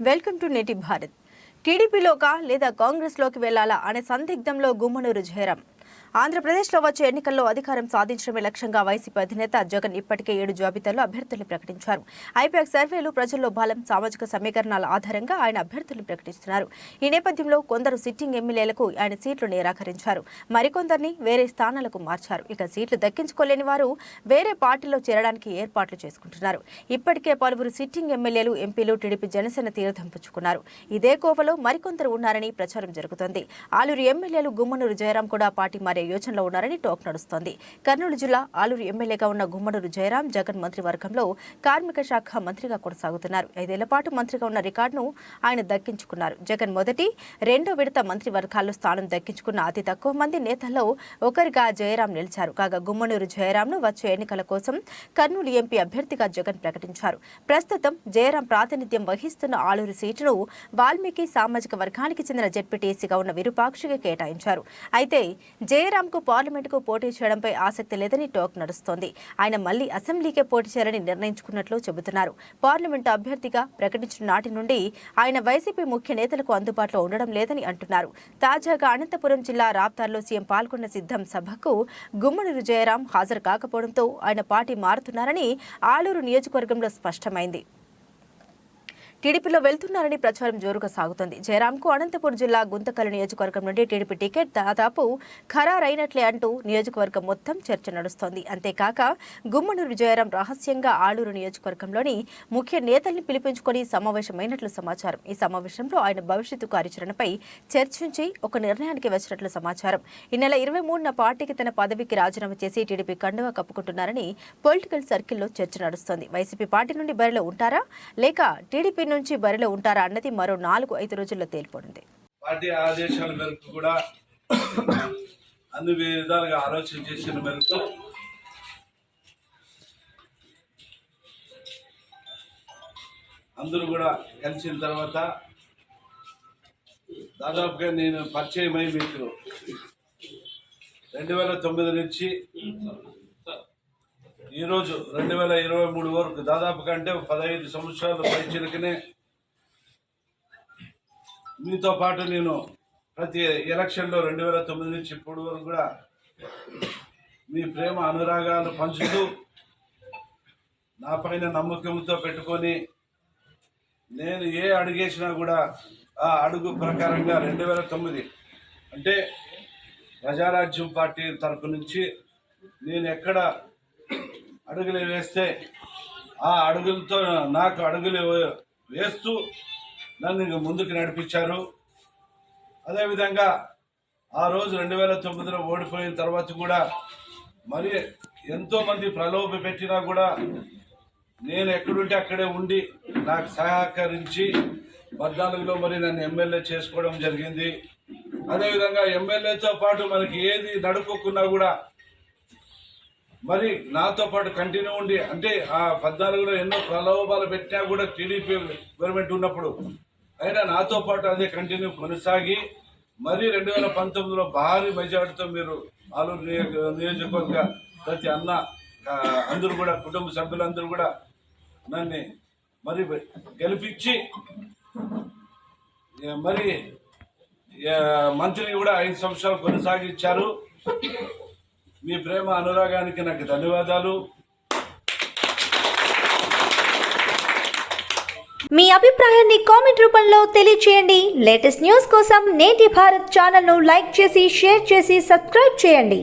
Welcome to నేటి భారత్. టీడీపీలోకా లేదా కాంగ్రెస్లోకి వెళ్ళాలా అనే సందిగ్ధంలో గుమ్మనూరు జయరాం. ఆంధ్రప్రదేశ్లో వచ్చే ఎన్నికల్లో అధికారం సాధించడమే లక్ష్యంగా వైసీపీ అధినేత జగన్ ఇప్పటికే ఏడు జాబితాలో అభ్యర్థులు ప్రకటించారు. ఐపాక్ సర్వేలు ప్రజల్లో బలం సామాజిక సమీకరణాల ఆధారంగా ఆయన అభ్యర్థులు ప్రకటిస్తున్నారు. ఈ నేపథ్యంలో కొందరు సిట్టింగ్ ఎమ్మెల్యేలకు ఆయన సీట్లు నిరాకరించారు. మరికొందరిని వేరే స్థానాలకు మార్చారు. ఇక సీట్లు దక్కించుకోలేని వారు వేరే పార్టీలో చేరడానికి ఏర్పాట్లు చేసుకుంటున్నారు. ఇప్పటికే పలువురు సిట్టింగ్ ఎమ్మెల్యేలు ఎంపీలు టీడీపీ జనసేన తీర్థం పుచ్చుకున్నారు. ఇదే కోవలో మరికొందరు ఉన్నారని ప్రచారం జరుగుతోంది. ఆలూరు ఎమ్మెల్యేలు గుమ్మనూరు జయరాం కూడా పార్టీ మారే యోచనలో ఉన్నారని టాక్ నడుస్తోంది. కర్నూలు జిల్లా ఆలూరు ఎమ్మెల్యేగా ఉన్న గుమ్మడూరు జయరాం జగన్ మంత్రివర్గంలో కార్మిక శాఖ మంత్రిగా కొనసాగుతున్నారు. ఐదేళ్ళ పాటు మంత్రిగా ఉన్న రికార్డును ఆయన దక్కించుకున్నారు. జగన్ మొదటి రెండో విడత మంత్రివర్గాల్లో స్థానం దక్కించుకున్న అతి తక్కువ మంది నేతల్లో ఒకరిగా జయరాం నిలిచారు. కాగా గుమ్మనూరు జయరాంను వచ్చే ఎన్నికల కోసం కర్నూలు ఎంపీ అభ్యర్థిగా జగన్ ప్రకటించారు. ప్రస్తుతం జయరాం ప్రాతినిధ్యం వహిస్తున్న ఆలూరు సీటును వాల్మీకి సామాజిక వర్గానికి చెందిన జెడ్పీటీసీగా ఉన్న విరూపాక్షికి కేటాయించారు. అయితే పార్లమెంట్ పార్లమెంటుకు పోటీ చేయడంపై ఆసక్తి లేదని టాక్ నడుస్తోంది. ఆయన మళ్ళీ అసెంబ్లీకే పోటీ చేయాలని నిర్ణయించుకున్నట్లు చెబుతున్నారు. పార్లమెంటు అభ్యర్థిగా ప్రకటించిన నాటి నుండి ఆయన వైసీపీ ముఖ్య నేతలకు అందుబాటులో ఉండడం లేదని అంటున్నారు. తాజాగా అనంతపురం జిల్లా రాప్తార్లో సీఎం పాల్గొన్న సిద్ధం సభకు గుమ్మడూరు జయరాం హాజరు కాకపోవడంతో ఆయన పార్టీ మారుతున్నారని ఆలూరు నియోజకవర్గంలో స్పష్టమైంది. టీడీపీలో వెళ్తున్నారని ప్రచారం జోరుగా సాగుతోంది. జయరాంకు అనంతపురం జిల్లా గుంతకల్ నియోజకవర్గం నుండి టీడీపీ టికెట్ దాదాపు ఖరారైనట్లే అంటూ నియోజకవర్గం మొత్తం చర్చ నడుస్తోంది. అంతేకాక గుమ్మనూరు జయరాం రహస్యంగా ఆలూరు నియోజకవర్గంలోని ముఖ్య నేతల్ని పిలిపించుకొని సమావేశమైనట్లు సమాచారం. ఈ సమావేశంలో ఆయన భవిష్యత్తు కార్యాచరణపై చర్చించి ఒక నిర్ణయానికి వచ్చినట్లు సమాచారం. ఈ నెల ఇరవై మూడున పార్టీకి తన పదవికి రాజీనామా చేసి టీడీపీ కండువా కప్పుకుంటున్నారని పొలిటికల్ సర్కిల్లో చర్చ నడుస్తోంది. వైసీపీ పార్టీ నుండి బరిలో ఉంటారా? లేక టీడీపీ నుంచి బరిలో ఉంటారా అన్నది మరో నాలుగు ఐదు రోజుల్లో తేలిపోనుంది. పార్టీ ఆదేశాల మేరకు కూడా అన్ని విధాలుగా ఆలోచన చేసిన మేరకు అందరూ కూడా కలిసిన తర్వాత దాదాపుగా నేను పరిచయం మీకు రెండు వేల తొమ్మిది నుంచి ఈరోజు రెండు వేల ఇరవై మూడు వరకు దాదాపుగా అంటే పదహైదు సంవత్సరాల పైచిలకనే మీతో పాటు నేను ప్రతి ఎలక్షన్లో రెండు వేల తొమ్మిది నుంచి ఇప్పటి వరకు కూడా మీ ప్రేమ అనురాగాలు పంచుతూ నా పైన నమ్మకంతో పెట్టుకొని నేను ఏ అడుగేసినా కూడా ఆ అడుగు ప్రకారంగా రెండు వేల తొమ్మిది అంటే ప్రజారాజ్యం పార్టీ తరపు నుంచి నేను ఎక్కడ అడుగులు వేస్తే ఆ అడుగులతో నాకు అడుగులు వేస్తూ నన్ను ఇంక ముందుకు నడిపించారు. అదేవిధంగా ఆ రోజు రెండు వేల తొమ్మిదిలో ఓడిపోయిన తర్వాత కూడా మరి ఎంతోమంది ప్రలోభ పెట్టినా కూడా నేను ఎక్కడుంటే అక్కడే ఉండి నాకు సహకరించి పద్నాలుగులో మరి నన్ను ఎమ్మెల్యే చేసుకోవడం జరిగింది. అదేవిధంగా ఎమ్మెల్యేతో పాటు మనకి ఏది నడుపుకున్నా కూడా మరి నాతో పాటు కంటిన్యూ ఉండి అంటే ఆ పద్నాలుగులో ఎన్నో ప్రలోభాలు పెట్టినా కూడా టీడీపీ గవర్నమెంట్ ఉన్నప్పుడు. అయినా నాతో పాటు అదే కంటిన్యూ కొనసాగి మరి రెండు వేల పంతొమ్మిదిలో భారీ మెజార్టీతో మీరు ఆలూరు నియోజక నియోజకవర్గ ప్రతి అన్న అందరూ కూడా కుటుంబ సభ్యులందరూ కూడా నన్ను మరి గెలిపించి మరి మంత్రిని కూడా ఐదు సంవత్సరాలు కొనసాగించారు. మీ ప్రేమ అనురాగానికి నాకు ధన్యవాదాలు. మీ అభిప్రాయాన్ని కామెంట్ రూపంలో తెలియచేయండి. లేటెస్ట్ న్యూస్ కోసం నేటి భారత్ ఛానల్ను లైక్ చేసి షేర్ చేసి సబ్స్క్రైబ్ చేయండి.